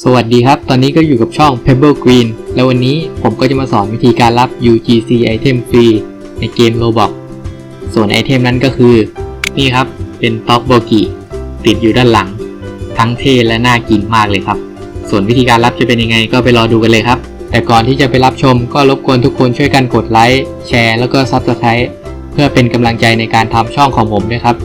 สวัสดีครับ ตอนนี้ก็อยู่กับช่อง Pebble Green แล้ววันนี้ผมก็จะมาสอนวิธีการรับ UGC item ฟรีในเกม Roblox ส่วนไอเทมนั้นก็คือ นี่ครับ เป็นต็อกโบกิติดอยู่ด้านหลัง ทั้งเท่และน่ากินมากเลยครับ ส่วนวิธีการรับจะเป็นยังไงก็ไปรอดูกันเลยครับ แต่ก่อนที่จะไปรับชมก็รบกวนทุกคนช่วยกันกดไลค์แชร์แล้วก็ Subscribe เพื่อเป็นกำลังใจในการทำช่องของผมด้วยครับ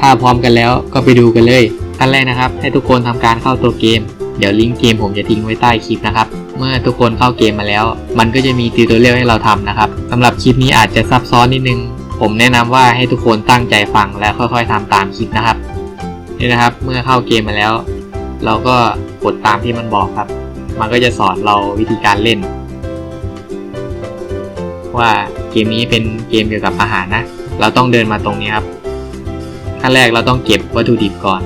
ถ้าพร้อมกันแล้วก็ไปดูกันเลยขั้นแรกนะครับ ให้ทุกคนทำการเข้าตัวเกม เดี๋ยวลิงก์เกมผมจะทิ้งไว้ใต้คลิปนะครับ เมื่อทุกคนเข้าเกมมาแล้ว มันก็จะมีติวตอเรียลให้เราทำนะครับสำหรับคลิปนี้อาจจะซับซ้อนนิดนึง ผมแนะนำว่าให้ทุกคนตั้งใจฟังและค่อยๆทำตามคลิปนะครับนี่นะครับ เมื่อเข้าเกมมาแล้ว เราก็กดตามที่มันบอกครับ มันก็จะสอนเราวิธีการเล่น ว่าเกมนี้เป็นเกมเกี่ยวกับอาหารนะ เราต้องเดินมาตรงนี้ครับขั้นแรกเราต้องเก็บวัตถุดิบก่อน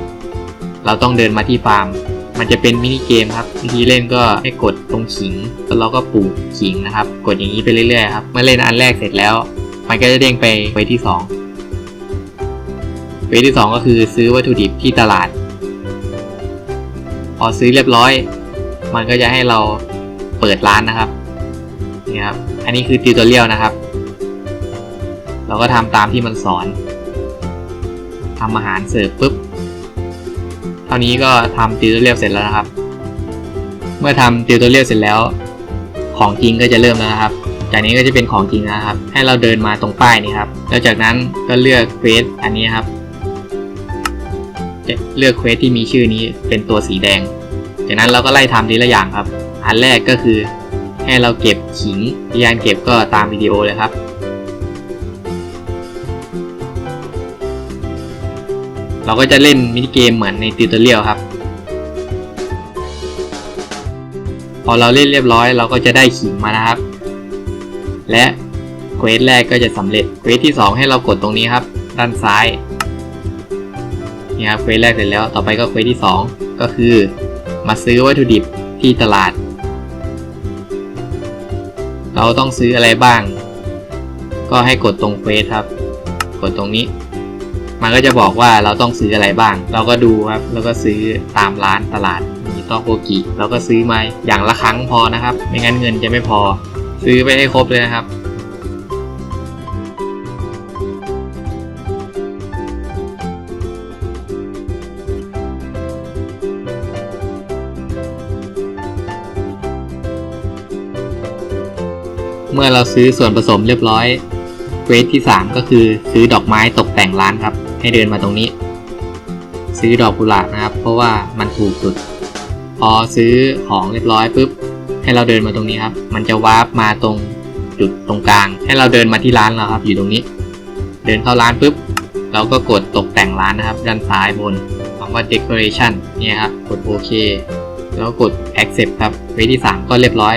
เราต้องเดินมาที่ฟาร์ม มันจะเป็นมินิเกมครับวิธีเล่นก็ให้กดตรงขิง แล้วเราก็ปลูกขิงนะครับ กดอย่างนี้ไปเรื่อยๆครับเมื่อเล่นอันแรกเสร็จแล้ว มันก็จะเด้งไปเวทที่สองเวทที่สองก็คือซื้อวัตถุดิบที่ตลาด พอซื้อเรียบร้อย มันก็จะให้เราเปิดร้านนะครับนี่ครับอันนี้คือติวตอเรียลนะครับ เราก็ทำตามที่มันสอนทำอาหารเสิร์ฟปุ๊บ เท่านี้ก็ทำติวตอเรียลเสร็จแล้วนะครับ เมื่อทำติวตอเรียลเสร็จแล้ว ของจริงก็จะเริ่มแล้วนะครับ จากนี้ก็จะเป็นของจริงนะครับ ให้เราเดินมาตรงป้ายนี้ครับ แล้วจากนั้นก็เลือกเควสอันนี้ครับ เลือกเควสที่มีชื่อนี้เป็นตัวสีแดง จากนั้นเราก็ไล่ทำทีละอย่างครับ อันแรกก็คือให้เราเก็บขิงวิธีการเก็บก็ตามวิดีโอเลยครับ เราก็จะเล่นมินิเกมเหมือนในติวตอเรียลครับ พอเราเล่นเรียบร้อย เราก็จะได้ขิงมานะครับ และเควสแรกก็จะสำเร็จเควสที่ 2 ให้เรากดตรงนี้ครับ ด้านซ้ายนี่ครับเควสแรกเสร็จแล้วต่อไปก็เควสที่ 2 ก็คือ มาซื้อวัตถุดิบที่ตลาด เราต้องซื้ออะไรบ้าง ก็ให้กดตรงเควสครับ กดตรงนี้ มันก็จะบอกว่าเราต้องซื้ออะไรบ้าง เราก็ดูครับ แล้วก็ซื้อตามร้านตลาดมีโตโกกิ เราก็ซื้อมาอย่างละครั้งพอนะครับ ไม่งั้นเงินจะไม่พอ ซื้อไปให้ครบเลยนะครับเมื่อเราซื้อส่วนผสมเรียบร้อยเควสที่ 3 ก็คือซื้อดอกไม้ตกแต่งร้านครับ ให้เดินมาตรงนี้ ซื้อดอกกุหลาบนะครับ เพราะว่ามันถูกสุด พอซื้อของเรียบร้อยปุ๊บให้เราเดินมาตรงนี้ครับ มันจะวาร์ปมาตรงจุดตรงกลาง ให้เราเดินมาที่ร้านเราครับ อยู่ตรงนี้ เดินเข้าร้านปุ๊บ เราก็กดตกแต่งร้านนะครับ ด้านซ้ายบนคำว่า decoration เนี่ยครับ กดโอเค แล้วกด accept ครับ เวทที่ 3 ก็เรียบร้อย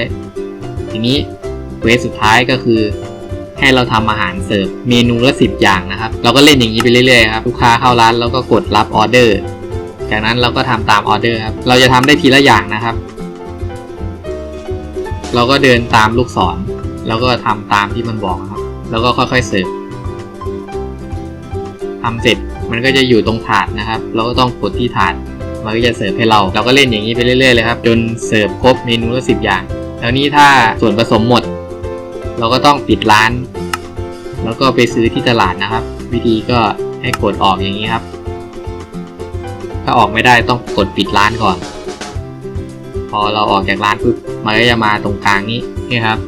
ทีนี้เวสสุดท้ายก็คือ ให้เราทำอาหารเสิร์ฟเมนูละสิบอย่างนะครับ เราก็เล่นอย่างนี้ไปเรื่อยๆครับลูกค้าเข้าร้านแล้วก็กดรับออเดอร์จากนั้นเราก็ทำตามออเดอร์ครับเราจะทำได้ทีละอย่างนะครับ เราก็เดินตามลูกศร แล้วก็ทำตามที่มันบอกครับ แล้วก็ค่อยๆเสิร์ฟทำเสร็จมันก็จะอยู่ตรงถาดนะครับ เราก็ต้องกดที่ถาดมันก็จะเสิร์ฟให้เรา เราก็เล่นอย่างนี้ไปเรื่อยๆเลยครับ จนเสิร์ฟครบเมนูละสิบอย่าง แล้วนี้ถ้าส่วนผสมหมด เราก็ต้องปิดร้าน แล้วก็ไปซื้อที่ตลาดนะครับ วิธีก็ให้กดออกอย่างนี้ครับ ถ้าออกไม่ได้ต้องกดปิดร้านก่อน พอเราออกจากร้านปุ๊บมันก็จะมาตรงกลางนี้นี่ครับ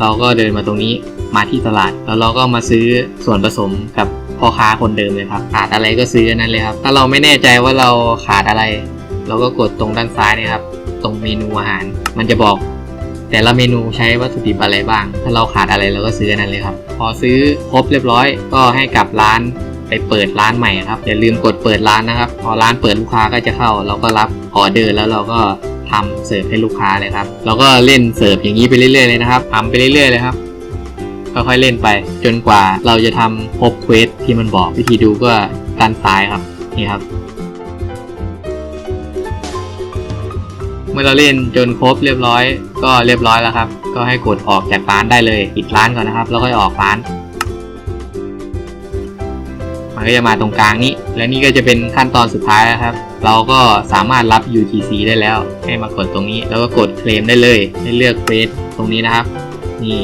เราก็เดินมาตรงนี้มาที่ตลาด แล้วเราก็มาซื้อส่วนผสมกับพ่อค้าคนเดิมเลยครับ ขาดอะไรก็ซื้อนั้นเลยครับ ถ้าเราไม่แน่ใจว่าเราขาดอะไร เราก็กดตรงด้านซ้ายนะครับ ตรงเมนูอาหาร มันจะบอก แต่ละเมนูใช้วัตถุดิบอะไรบ้าง ถ้าเราขาดอะไรเราก็ซื้อนนั้นเลยครับ พอซื้อครบเรียบร้อย ก็ให้กลับร้านไปเปิดร้านใหม่ครับ อย่าลืมกดเปิดร้านนะครับ พอร้านเปิดลูกค้าก็จะเข้า เราก็รับออเดอร์แล้วเราก็ทำเสิร์ฟให้ลูกค้าเลยครับ เราก็เล่นเสิร์ฟอย่างนี้ไปเรื่อยๆเลยนะครับทำไปเรื่อยๆเลยครับค่อยๆเล่นไป จนกว่าเราจะทำครบเควสที่มันบอกวิธีดูก็ด้านซ้ายครับนี่ครับ เมื่อเราเล่นจนครบเรียบร้อย ก็เรียบร้อยแล้วครับ ก็ให้กดออกจากร้านได้เลยปิดร้านก่อนนะครับ แล้วค่อยออกร้านมันมันก็จะมาตรงกลางนี้ และนี่ก็จะเป็นขั้นตอนสุดท้ายแล้วครับ เราก็สามารถรับ UTC ได้แล้ว ให้มากดตรงนี้ แล้วก็กดเคลมได้เลย ให้เลือกเฟสตรงนี้นะครับ นี่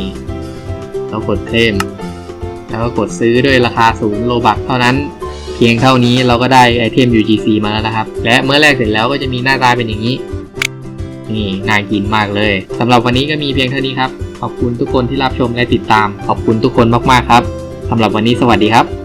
เรากดเคลม แล้วก็กดซื้อด้วยราคาศูนย์โลบักเท่านั้นเพียงเท่านี้เราก็ได้ไอเทม UGC มาแล้วนะครับ และเมื่อแรกเสร็จแล้วก็จะมีหน้าตาเป็นอย่างนี้ นี่น่ากินมากเลยสำหรับวันนี้ก็มีเพียงเท่านี้ครับ ขอบคุณทุกคนที่รับชมและติดตาม ขอบคุณทุกคนมากๆครับสำหรับวันนี้สวัสดีครับ